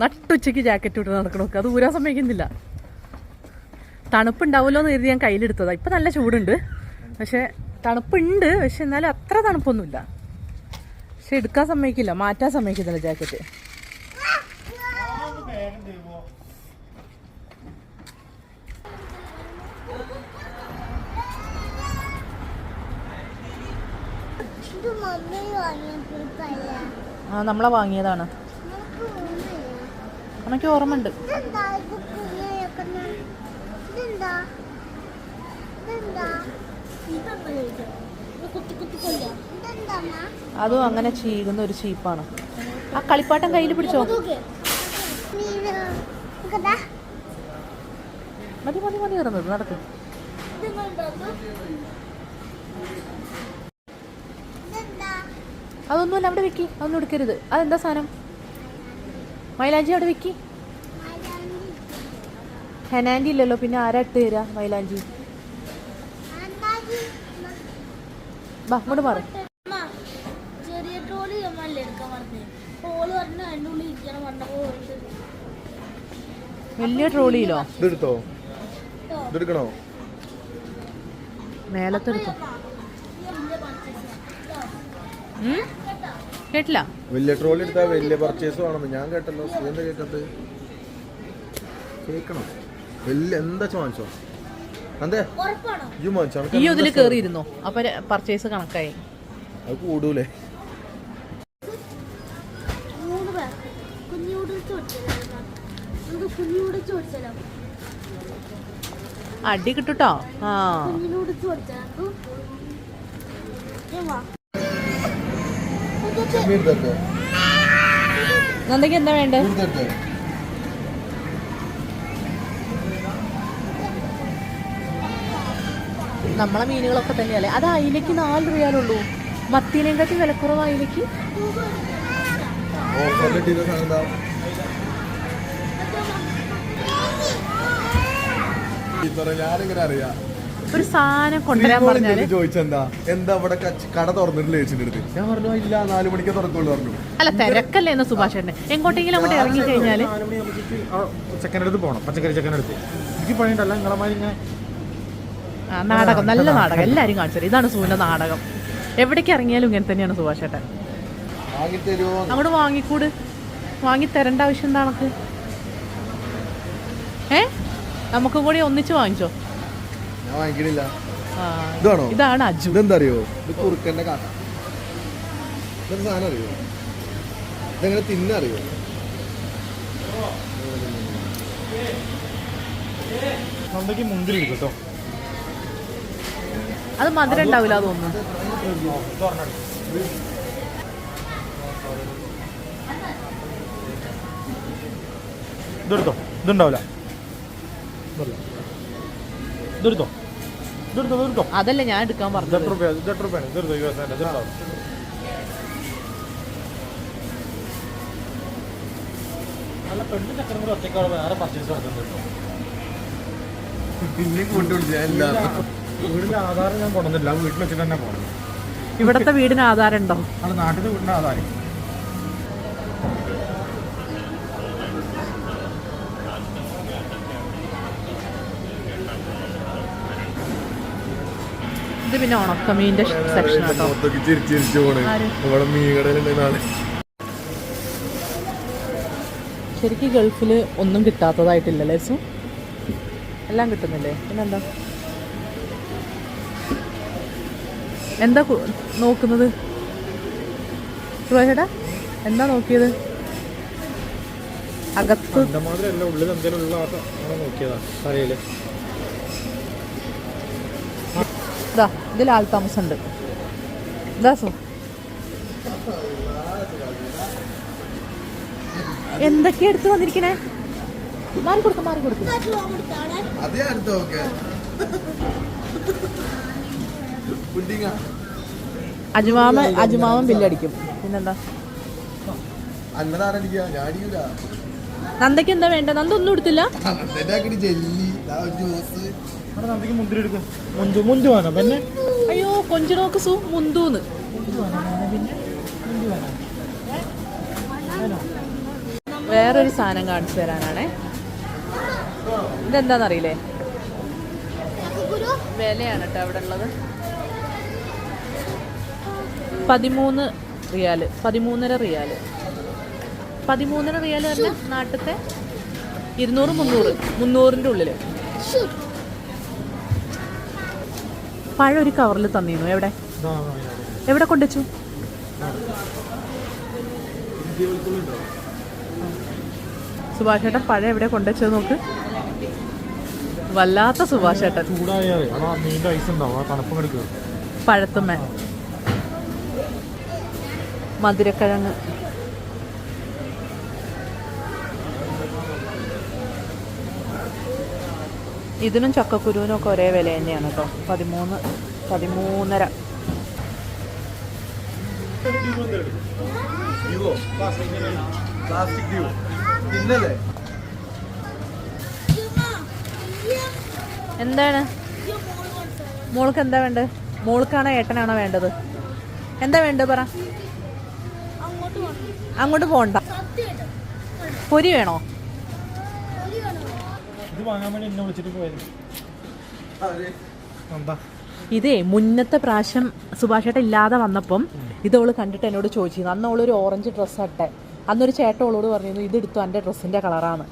നട്ടുച്ചയ്ക്ക് jacket ഇട്ട് നടക്കണമൊക്കെ അത് ഊരാൻ സമ്മതിക്കുന്നില്ല. തണുപ്പുണ്ടാവുമല്ലോ എന്ന് കരുതി ഞാൻ കയ്യിലെടുത്തതാണ് ഇപ്പം നല്ല ചൂടുണ്ട്. പക്ഷെ തണുപ്പുണ്ട്. പക്ഷെ എന്നാലും അത്ര തണുപ്പൊന്നുമില്ല. പക്ഷെ എടുക്കാൻ സമ്മതിക്കില്ല. മാറ്റാൻ സമ്മതിക്കുന്നില്ല ജാക്കറ്റ് ആ നമ്മളെ വാങ്ങിയതാണ് നമുക്ക് ഓർമ്മയില്ല എനിക്ക് ഓർമ്മയുണ്ട് ഇതെന്താ ഇത് കുഞ്ഞിയൊക്കെ ഇതെന്താ ഇതെന്താ ഇതെന്താ ചോദിച്ചത് ഇത് കുത്തി കുത്തി കൊല്ല ഇതെന്താ? ഓർമ്മയുണ്ട് അതും അങ്ങനെ ചെയ്യുന്ന ഒരു ചീപ്പാണ്. ആ കളിപ്പാട്ടം കയ്യിൽ പിടിച്ചോ? മതി മതി മതി ഇറങ്ങുന്നത് നടക്കും? അതൊന്നുമല്ല അവിടെ വെക്കി. അതൊന്നും എടുക്കരുത്. അതെന്താ സാധനം? മൈലാജി അവിടെ വെക്കി. ഹെനാൻഡി ഇല്ലല്ലോ പിന്നെ ആരാ ഇട്ട് തരാ മൈലാഞ്ചി. ബാ മാറി. അമ്മ, ചെറിയ ട്രോളി അമ്മല്ലേ എടുക്കാൻ പറഞ്ഞേ ഓൾ പറഞ്ഞ അതിന്റെ ഉള്ളിൽ ഇരിക്കണം പറഞ്ഞപ്പോ ഓൾക്ക് വലിയ ട്രോളിയിലോ? ഇതെടുത്തോ? ഇതെടുക്കണോ? മേലത്തെടുത്തു? കേട്ടില്ല? വലിയ ട്രോളി എടുത്താ വലിയ പർച്ചേസ് വേണമെന്ന് ഞാൻ കേട്ടല്ലോ. കേട്ടത്? കേൾക്കണം. വലിയ എന്താ വാങ്ങിച്ചോ? അതെ ഉറപ്പാണോ? ഈ വാങ്ങിച്ചോ ഈ ഇതിൽ കയറിയിരുന്നോ അപ്പൊ പർച്ചേസ് കണക്കായി. അത് കൂടൂലേ? അടി കിട്ടുട്ടോ? ആ. നന്ദയ്ക്ക് എന്താ വേണ്ടേ? നമ്മളെ മീനുകളൊക്കെ തന്നെയല്ലേ അത് അയിലേക്ക് നാല് രൂപയാലുള്ളൂ. മത്തിയിലേയും കാട്ടി വിലക്കുറവ് അയിലേക്ക് ഞാനിങ്ങനെ അറിയാം ഒരു സാധനം കൊണ്ടുവരാൻ പറഞ്ഞാൽ ചോദിച്ചെന്താ? എന്താ ഇവിടെ കട തുറന്നിട്ടില്ല ചേച്ചിന്റെ ഞാൻ പറഞ്ഞു ഇല്ല നാല് മണിക്ക് തുറക്കുള്ളൂ പറഞ്ഞു. അല്ല തിരക്കല്ലേ എന്ന് സുഭാഷേട്ടന്? എങ്ങോട്ടെങ്കിലും അങ്ങോട്ട് ഇറങ്ങി കഴിഞ്ഞാൽ ചെക്കന്റെ അടുത്ത് പോകണം പച്ചക്കറി ചെക്കന്റെ അടുത്ത്. എനിക്ക് പണിയുണ്ടല്ല നിങ്ങളെ ആ, നാടകം നല്ല നാടകം. എല്ലാരും കാണിച്ചു ഇതാണ് സുവിന്റെ നാടകം. എവിടേക്ക് ഇറങ്ങിയാലും ഇങ്ങനെ തന്നെയാണ് സുഭാഷേട്ടൻ അങ്ങോട്ട് വാങ്ങിക്കൂട്. വാങ്ങി തരേണ്ട ആവശ്യം എന്താ നമുക്ക് ഏ? നമുക്കും കൂടി ഒന്നിച്ച് വാങ്ങിച്ചോ? ഞാൻ വാങ്ങിക്കണില്ല. ആ, ഇതാണോ? ഇതാണ് അജു. ഇതെന്താ അറിയോ ഇത് കുറുക്കന്റെ കാക്ക. ഇതെന്താ സാധനം അറിയോ? ഇതെങ്ങനെ തിന്നറിയോ? സ്വന്തക്ക് മുന്തിരി കേട്ടോ. അത് മധുരം ഉണ്ടാവില്ല തോന്നുന്നു. ഇതെടുത്തോ. ഇതുണ്ടാവില്ല. ഇതെടുത്തോ. ഇതെടുത്തോ ഇതെടുത്തോ. അതല്ല ഞാൻ എടുക്കാൻ പറഞ്ഞു പറഞ്ഞത്. എത്ര രൂപ ഇത് എത്ര രൂപയാണ്? ഇതെടുത്തോ അല്ല പെണ്ണ് ചക്കരം കൂടെ ഒറ്റക്കാണ് വേറെ പർച്ചേസ് നടത്തുന്നുണ്ട് പിന്നെ വീടിന്റെ ആധാരം ഞാൻ കൊണ്ടുവന്നില്ല വീട്ടിൽ വെച്ചിട്ട് തന്നെ പോകണം ഇവിടത്തെ വീടിന് ആധാരം ഉണ്ടോ അത് നാട്ടിലെ വീടിന്റെ ആധാരം. ഇത് പിന്നെ ഉണക്കമീന്റെ സെക്ഷൻ കേട്ടോ ശരിക്കും ഗൾഫിൽ ഒന്നും കിട്ടാത്തതായിട്ടില്ലല്ലേ സു? എല്ലാം കിട്ടുന്നില്ലേ? പിന്നെന്താ? എന്താ നോക്കുന്നത്? ചേട്ടാ എന്താ നോക്കിയത്? അകത്ത്. ഇതാ ഇതിൽ ആൾ താമസം ഉണ്ട് ദാസോ എന്തൊക്കെയാ എടുത്തു വന്നിരിക്കണേ? മാറി കൊടുക്കും മാറി കൊടുക്കും അതേ അടുത്ത നോക്കെ പുഡിങ്ങാ അജുമാമ അജുമാമൻ ബില്ലടിക്കും. പിന്നെന്താ? നന്ദയ്ക്ക് എന്താ വേണ്ട? നന്ദ ഒന്നും എടുത്തില്ല. അയ്യോ കൊഞ്ചു നോക്ക് സു മുന്തൂന്ന്. വേറൊരു സാധനം കാണിച്ചു തരാനാണേ. ഇതെന്താണെന്നറിയില്ലേ വിലയാണ് കേട്ടോ അവിടെ ഉള്ളത് പതിമൂന്ന് റിയാൽ പതിമൂന്നര റിയാൽ. പതിമൂന്നര റിയാൽ തന്നെ നാട്ടിലത്തെ ഇരുന്നൂറ് മുന്നൂറ് മുന്നൂറിന്റെ ഉള്ളിൽ പഴം ഒരു കവറിൽ തന്നിരുന്നു. എവിടെ? എവിടെ കൊണ്ടുവച്ചു? സുഭാഷേട്ടൻ പഴം എവിടെ കൊണ്ടുവച്ചത് നോക്ക്. വല്ലാത്ത ആ തണുപ്പ് പഴത്തുമ്മ. മധുരക്കിഴങ്ങ്. ഇതിനും ചക്കക്കുരുവിനും ഒക്കെ ഒരേ വില തന്നെയാണ് കേട്ടോ. പതിമൂന്ന് പതിമൂന്നര. എന്താണ്? മോൾക്ക് എന്താ വേണ്ടത്? മോൾക്കാണോ ഏട്ടനാണോ വേണ്ടത്? എന്താ വേണ്ടത് പറ? അങ്ങോട്ട് പോണ്ട. പൊരി വേണോ? ഇത് വാങ്ങാൻ വേണ്ടി എന്നെ വിളിച്ചിട്ട് പോയത്. എന്താ? ഇതേ മുന്നത്തെ പ്രാവശ്യം സുഭാഷേട്ട ഇല്ലാതെ വന്നപ്പം ഇതോൾ കണ്ടിട്ട് എന്നോട് ചോദിച്ചിരുന്നു. അന്ന് അവളൊരു ഓറഞ്ച് ഡ്രസ്സ് ഇട്ടെ. അന്നൊരു ചേട്ട അവളോട് പറഞ്ഞിരുന്നു ഇത് എടുത്തു എന്റെ ഡ്രസ്സിന്റെ കളറാണ്.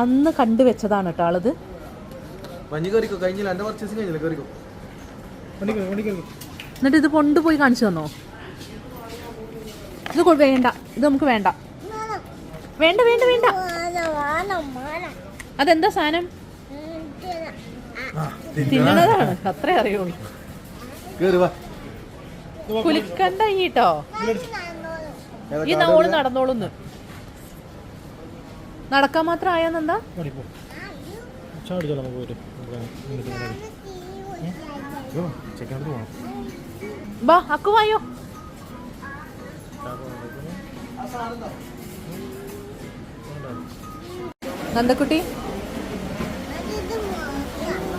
അന്ന് കണ്ടു വെച്ചതാണ് കേട്ടോ ആളത്. എന്നിട്ട് ഇത് കൊണ്ടുപോയി കാണിച്ചു തന്നോ? ഇത് വേണ്ട. ഇത് നമുക്ക് വേണ്ട. വേണ്ട വേണ്ട വേണ്ട. അതെന്താ സാധനം? തിന്നണതാണ്. അത്രേ അറിയുള്ളൂ. കേറി വാ. കുലിക്കണ്ട ഏതാ ഈ നമ്മൾ നടന്നോളുന്ന്. നടക്കാൻ മാത്രം ആയെന്നെന്താ ബാ അക്കു വായോ. നന്ദക്കുട്ടി?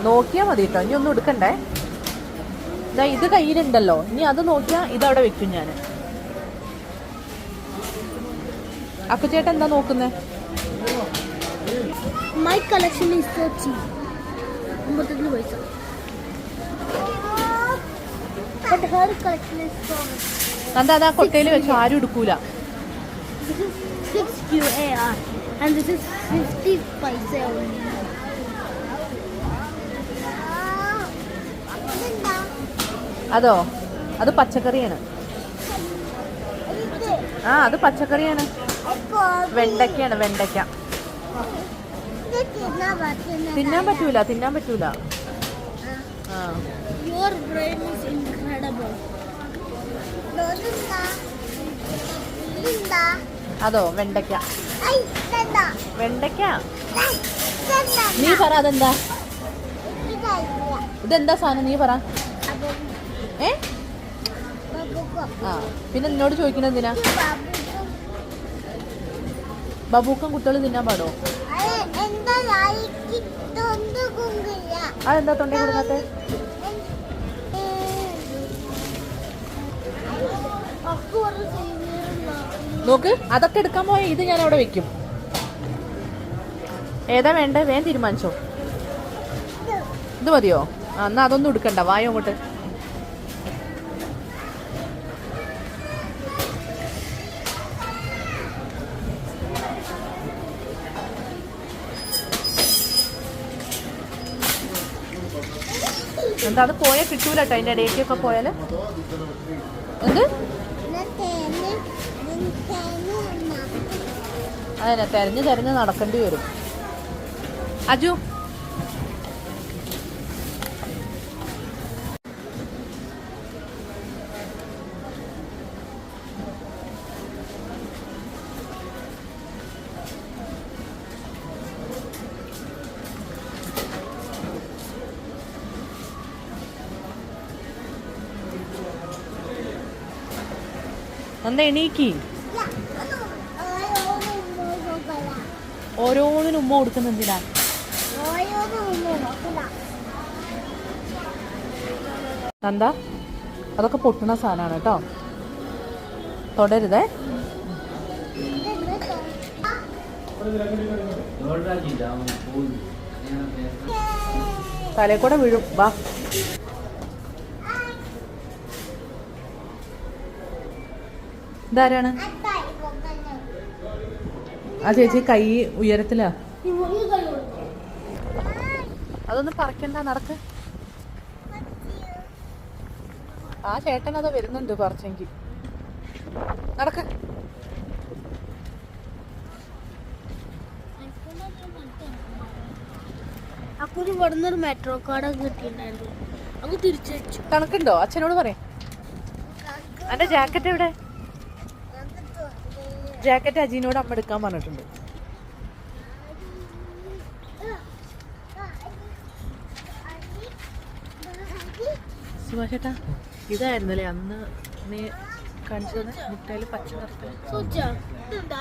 നോക്കിയാ മതി കേട്ടോ ഇനി ഒന്നും എടുക്കണ്ടേ? ഞാൻ ഇത് കയ്യിലുണ്ടല്ലോ. ഇനി അത് നോക്കിയാ ഇതവിടെ വെക്കും ഞാൻ ചേട്ടൻ എന്താ നോക്കുന്നേ? My collection is so cheap അമ്പത്തഞ്ച് പൈസ. But her collection is so Nanda ആ കൊട്ടയിൽ വെച്ചു ആരും എടുക്കൂല. This is 6 and this is 50 paisa only. അതോ? അത് പച്ചക്കറിയാണ്. ആ അത് പച്ചക്കറിയാണ്. വെണ്ടയ്ക്കാണ് വെണ്ടയ്ക്ക. തിന്നാൻ പറ്റൂല തിന്നാൻ പറ്റൂല. ആ. Your brain is incredible. അതോ വെണ്ടയ്ക്ക? വെണ്ടയ്ക്ക? നീ പറ അതെന്താ? ഇതെന്താ സാധനം? നീ പറ. ഏ? ആ പിന്നെ നിന്നോട് ചോദിക്കണത് എന്തിനാ? ബബൂക്കം. കുട്ടികൾ തിന്നാൻ പാടോ? അതെന്താ തൊണ്ടേ കൊടുക്കാത്ത? നോക്ക് അതൊക്കെ എടുക്കാൻ പോയ ഇത് ഞാൻ അവിടെ വെക്കും. ഏതാ വേണ്ടേ? വേഗം തീരുമാനിച്ചോ. ഇത് മതിയോ? എന്നാ അതൊന്നും എടുക്കണ്ട. വായോ അങ്ങോട്ട്. എന്താ അത് പോയാൽ കിട്ടൂലട്ടോ അതിന്റെ ഇടയ്ക്കൊക്കെ പോയാൽ എന്ത്? അതന്നെ തെരഞ്ഞ് തെരഞ്ഞ് നടക്കേണ്ടി വരും. അജു. എന്താ എണീക്കി? ഓരോന്നിനും ഉമ്മ കൊടുക്കുന്ന എന്തിനാ? എന്താ അതൊക്കെ പൊട്ടുന്ന സാധനമാണ് കേട്ടോ. തുടരുതേ. തലേ കൂടെ വീഴും. വാ. ഇതാരാണ്? ആ ചേച്ചി കൈ ഉയരത്തിലാ. അതൊന്ന് പറക്കണ്ട അതൊന്നും പറക്കണ്ട നടക്ക്. ആ ചേട്ടൻ അത് വരുന്നുണ്ട് പറിച്ചെങ്കിൽ നടക്ക്. അക്കുറി ഇവിടുന്ന് ഒരു മെട്രോ കാർഡ് കിട്ടിയിട്ടുണ്ടായിരുന്നു. അങ്ങ് തിരിച്ചു വെച്ചു കണക്കുണ്ടോ? അച്ഛനോട് പറയാം. എന്റെ ജാക്കറ്റ് എവിടെ? ജാക്കറ്റ് അജീനോട് അമ്മ എടുക്കാൻ പറഞ്ഞിട്ടുണ്ട്. സുഭാഷേട്ടാ ഇതായിരുന്നല്ലേ അന്ന് നീ കാണിച്ചു തന്നെ മുട്ടയിൽ പച്ച നിറത്തിൽ സൂച്ചാ ഇതെന്താ?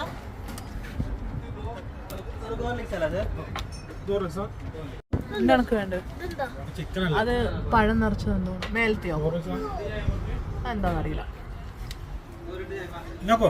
എന്താ കണക്ക് വേണ്ടത്? ഇതെന്താ? ചിക്കൻ അല്ല അത് പഴം നിറച്ച് തന്നു മേലത്തെയോ? എന്താണെന്നറിയില്ല നോക്കോ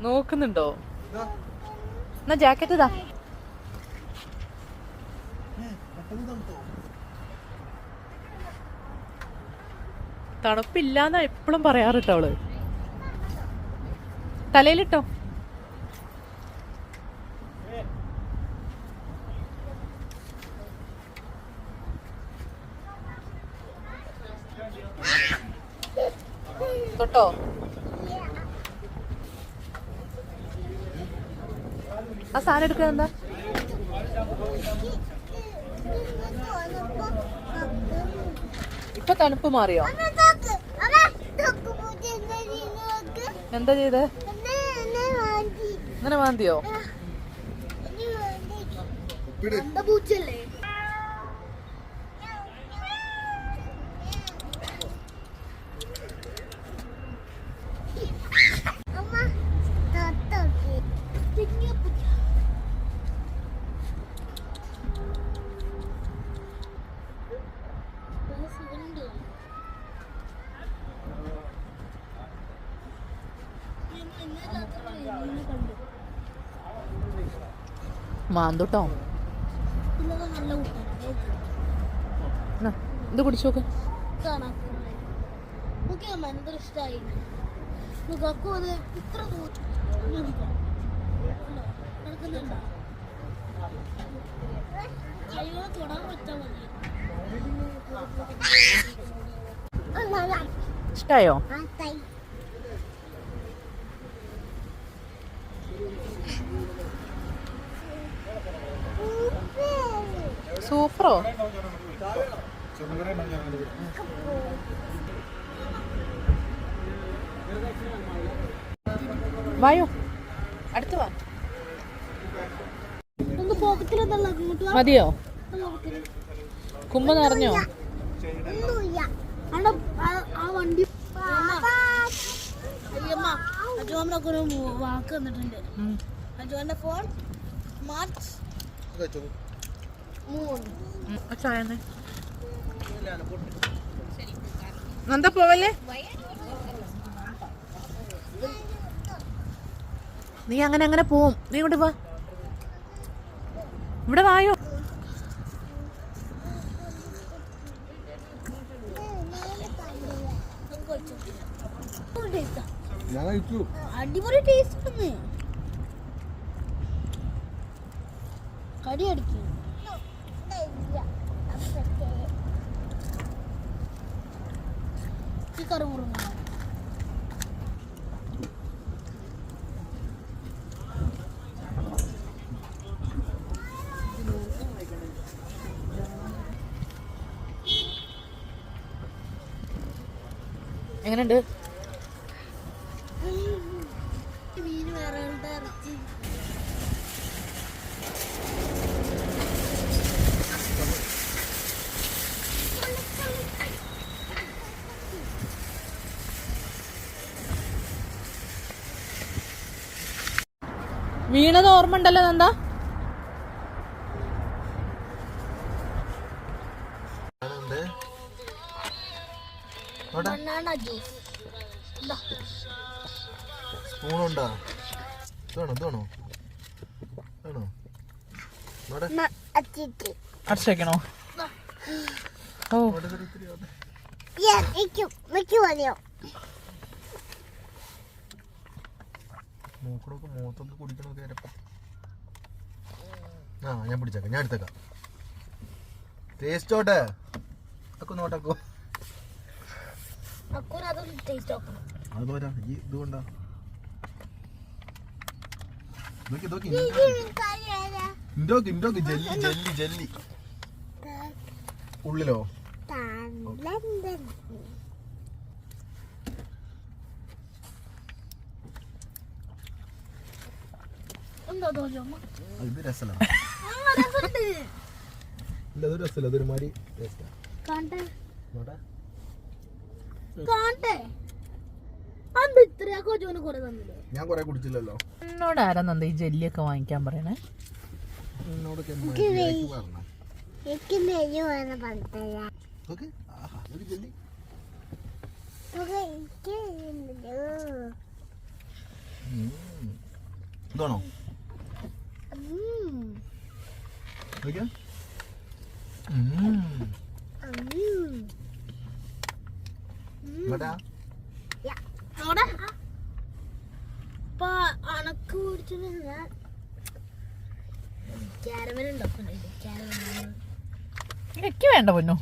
നോക്കുന്നുണ്ടോ? എന്നാ ജാക്കറ്റ് ഇതാ. തണുപ്പില്ലാന്നാ എപ്പോഴും പറയാറുട്ടോ അവൾ. തലയിലിട്ടോ. തൊട്ടോ? ആ സാധനം എടുക്കുക എന്താ? ഇപ്പൊ തണുപ്പ് മാറിയോ? എന്താ ചെയ്ത്? ഇങ്ങനെ മാന്തിയോ? എന്താ പൂച്ചല്ലേ? മാന്തുട്ടോ. ഇത് കുടിച്ചു നോക്ക്. കാണാം ഓക്കെ അമ്മ എന്തൊരു ഇഷ്ടമായി നോക്കൂ അത് ഇത്ര ദൂരം നടക്കുന്നുണ്ടോ കൈകളെ തൊടാൻ പറ്റാ മതി ഇഷ്ടായോ സൂപ്പറോ വായോ. അടുത്ത് വാ. മതിയോ? കുമ്പ നിറഞ്ഞോ വാക്ക് തന്നിട്ടുണ്ട് അജോന്റെ ഫോൺ മാർച്ച് നന്ദ പോവല്ലേ നീ അങ്ങനെ അങ്ങനെ പോവും. നീ ഇങ്ങോട്ട് പോ ഇവിടെ വായോ? അടിപൊളി ടേസ്റ്റ് ആണ്. കടി അടിക്കും. എങ്ങനെയുണ്ട്? വീണത് ഓർമ്മ ഉണ്ടല്ലോ എന്താ വേണ്ട ആണോ ഓ. ഞാൻ പിടിച്ചേക്കാം. ഞാൻ എടുത്തേക്കാം. ടേസ്റ്റ് നോട്ടെ അതൊക്കെ അത് പോരാ ഈ ഇത് കൊണ്ടാ. നോക്കി നോക്കി. ഇൻഡോക്ക് ഇൻഡോക്ക് ജെല്ലി ജെല്ലി ജെല്ലി. ഉള്ളിലോ? ഇത് ഇല്ല അത് രസമല്ല അതൊരു മാതിരി ടേസ്റ്റാ നോട്ടെ. കാണട്ടെ. അത് ഇത്രയൊക്കെ ജോന് കുറെ തന്നില്ലേ? ഞാൻ കുറെ കുടിച്ചില്ലല്ലോ. എന്നോട് ആരാ നന്ദ ഈ ജെല്ലിയൊക്കെ വാങ്ങിക്കാൻ പറയണേ? പറഞ്ഞോ. എനിക്ക് നെയ്യ് വേണം പറഞ്ഞില്ല ആഹാ ഒരു ജെല്ലി. ഇതാണോ? നോക്കിയാ ഇവിടെ. അവിടെ. ഇപ്പൊ അണക്ക് കുടിച്ചിട്ട് ഞാൻ ക്യാരമലുണ്ടോ ക്യാരമൽ എനിക്ക് വേണ്ട പൊന്നു.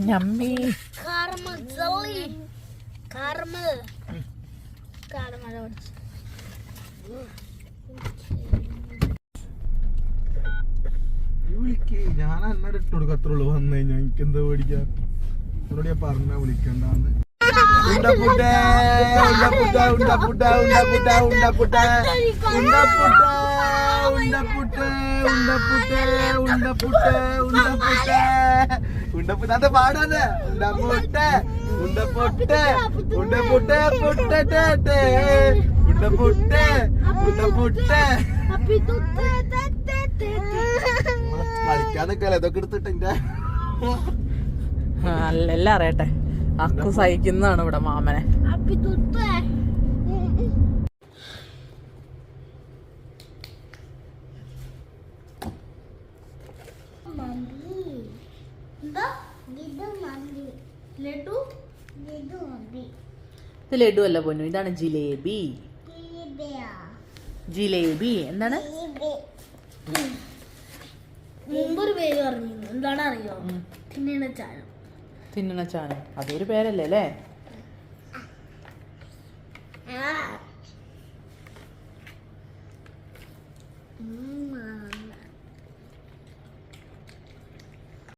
കാർമൽ കാർമൽ കാർമൽ വിളിക്കേ ഞാൻ അന്നടെ ഇട്ട് കൊടുക്കും അത്രേ ഉള്ളൂ വന്നു കഴിഞ്ഞാൽ എനിക്ക് എന്താ മേടിക്കാൻ അവരോട് ഞാൻ പറഞ്ഞാ വിളിക്കണ്ടെന്ന് ഉണ്ടപ്പുട്ടാന്റെ പാടാണ് ഉണ്ടപ്പൊട്ടെ ഉണ്ടപ്പൊട്ടെ ഉണ്ടപ്പൊട്ടെ പൊട്ടട്ടെ ഉണ്ടപ്പൊട്ടെ ഉണ്ടപ്പൊട്ടെ കളിക്കാൻ നിക്കല്ലേ ഇതൊക്കെ എടുത്തിട്ട് എന്റെ എല്ലാം അറിയട്ടെ. അക്കു സഹിക്കുന്നതാണ് ഇവിടെ മാമനെ. ഇത് ലഡു? അല്ല പൊന്നു ഇതാണ് ജിലേബി. ജിലേബി എന്താണ്? മുമ്പൊരു പേര് പറഞ്ഞിരുന്നു. എന്താണ് അറിയോ തിന്നണ ചായ തിന്നണ ചാനം അതൊരു പേരല്ലേ അല്ലേ?